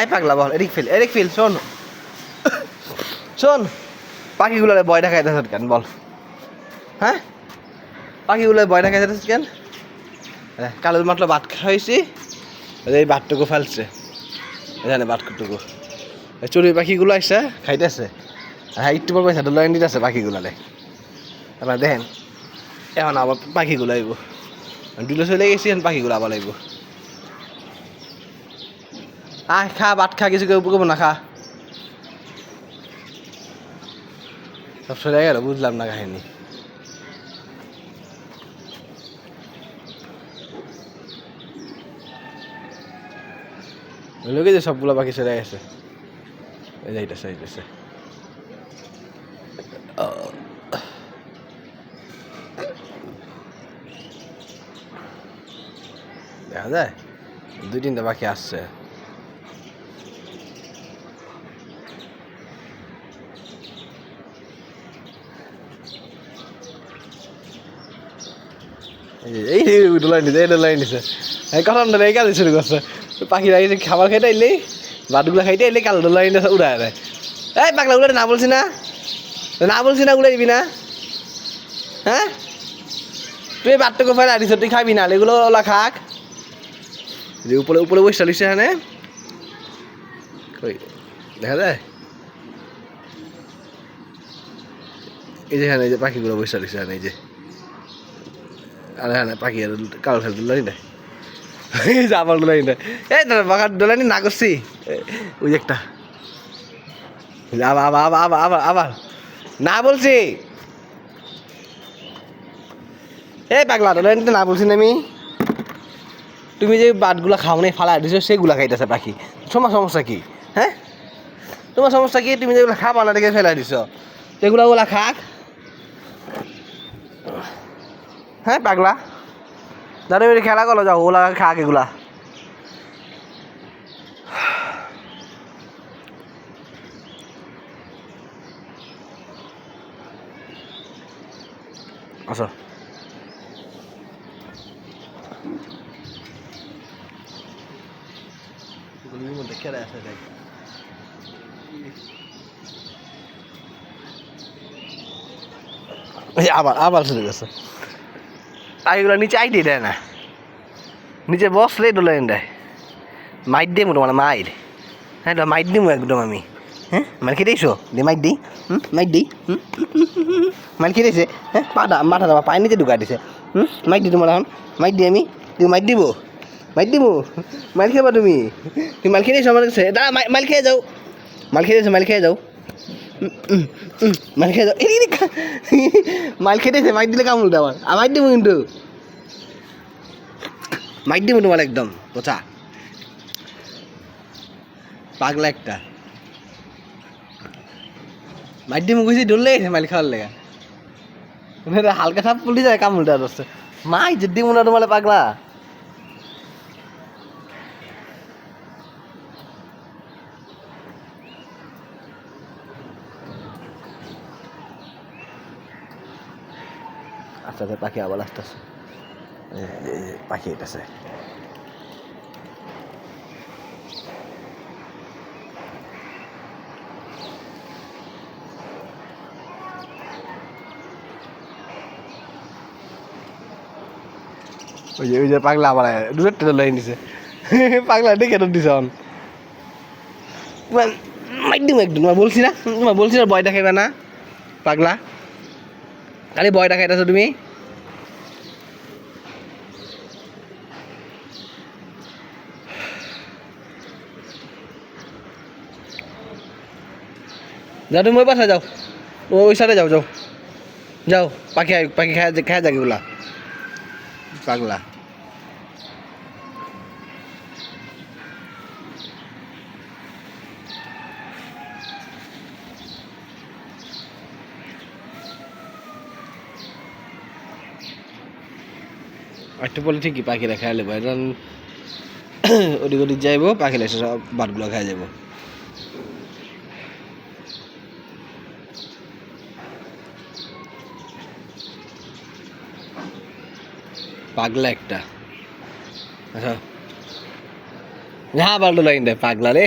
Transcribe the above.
এই পাগলা বল এদিক ফেল এদিক ফেল শোন। শোন পাখিগুলোর ভয় দেখাইতেছ কেন বল। হ্যাঁ? পাখিগুলোর ভয় দেখাইতেছ কেন? হ্যাঁ, কালো মাত্র ভাত খাইছি এই ভাতটুকু ফেলছে। জানে ভাতটুকু। এই চড়ুই পাখিগুলো আসছে খাইতেছে। হ্যাঁ একটু পর পয়সা ডলার দিতেছে পাখিগুলালে আপনার দেখেন এখন আবার পাখিগুলো আইব। দুটো চলে গেছি এখন পাখিগুলো আবার আইব। আয় খা, ভাত খা, কিছু কেউ করব না, খা। সব চলে গেল, বুঝলাম না কাহিনী। লোকে যে সবগুলো পাখি চলে গেছে? যাইতেছে যাইতেছে দেখা যায়, দুই তিনটা পাখি আসছে। এই ডোলাই নিছে এই ডোলাই নিছে কথা এই কাজে শুরু করছে। পাখিরা এই খাবার খাইতে এলেই ভাতগুলো খাইতে এলেই কালো ডোলাই নিছে উড়ায় দেয়। এই পাগলা উড়ে না বলছি না? না বলছি না উড়ে দিবি না। হ্যাঁ? তুই ভাতটুকু ফেলা দিছ তুই খাবি না, এগুলো ওলা খাক। যে উপরে উপরে বসে লিখছে এখানে। কই? দেখা যায়? এই যে এখানে, এই যে পাখিগুলো বসে লিখছে এখানে, এই যে। আর হ্যাঁ কালো দোলাই নেই। এই যে আমার দোলাই এই দাদা বাগান দোলাই না করছি। ওই একটা। আবার আবার আবার আবার আবার না বলছি। এই পাগলা দোলাই না বলছি না আমি। তুমি যে বাটগুলো খাও নাই ফালা দিছো সেগুলা খাইতেছে পাখি। তোমার সমস্যা কি? হ্যাঁ? তোমার সমস্যা কি? তুমি যেগুলো খাবা না দেখে ফেলাই দিছ। সেগুলো ওগুলা খাক। হ্যাঁ পাগলা দাদা মেরে খেলা করো যাও ওলা খাক এগুলা আসো গলির মধ্যে কেড়ে আছে দেখ এই আবার আবার শুরু গেছে পাখিগুলো নিচে আইতে দেয় না। নিচে বসলেই ডোলে দেয়। মাইট দিয়ে মোটো মানে মাইর। হ্যাঁ তো মাইট দিমু একদম আমি। হ্যাঁ মার খেতেইছো দে মাইট দিই। হুম, মাইট দিই। হুম মার খেতেছে হ্যাঁ মাথা মাথা আমার পায়ের নিচে ঢুকাই দিছে। হুম, মাইট দি তোমার এখন। মাইট দিই আমি। তুমি মাইট দিব? মাইট দিব? মাইল খেবা তুমি? তুমি মাল খেয়েছো আমার কাছে। দাঁড়া, মাই- মাইল খেয়ে যাও। মাল খেয়েছো মাইল খেয়ে যাও। মাল খেয়ে মাল খেতেছে মাইট দিলে কামড় দেওয়ার। মাইট দিব কিন্তু। মাইট দিব তোমার একদম, পচা। পাগলা একটা। মাইট দিব গুছি ডরলে মাইল খাওয়ার লেগা। মানে হালকা সাপ পুলি যায়, কামড় দেওয়ার হচ্ছে মাই, যে দিব না তোমার পাগলা। আস্তে আস্তে পাখি আবার আসতেছে পাখি এটাছে ওই যে ওই যে পাগলা আবার দূরের টেনে লই নিছে। পাগলা ডেকে দিছে অন। একদম তোমার বলছি না বলছি না, ভয় দেখাইবে না, পাগলা। খালি ভয় দেখাইতেছো তুমি? যাও তুমি ওই পাশে যাও। ওই সাইডে যাও যাও। যাও, পাখি পাখি খায় খায় যাকে ওগুলা পাগলা। একটু বলে ঠিকই পাখিরা খাই লেবো এখন ওদিক ওদিক যাইব পাখিরা এসে সব বাটগুলো খাই যাব পাগলা একটা। আচ্ছা হ্যাঁ বাল ডোলাইন দেয় পাগলা রে।